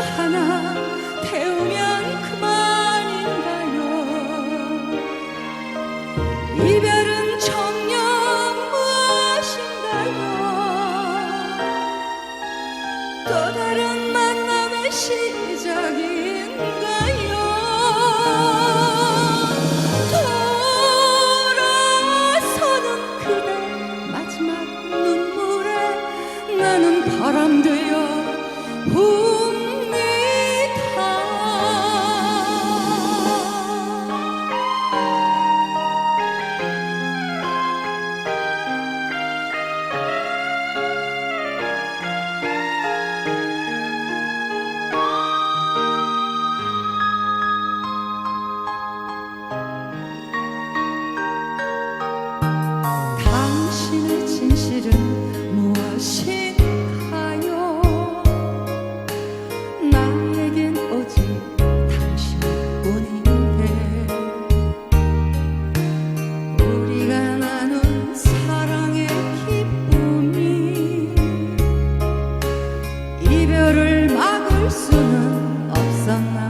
하나 태우면 그만인가요? 이별은 청년 무엇인가요? 또 다른 만남의 시 Kurşunun afsana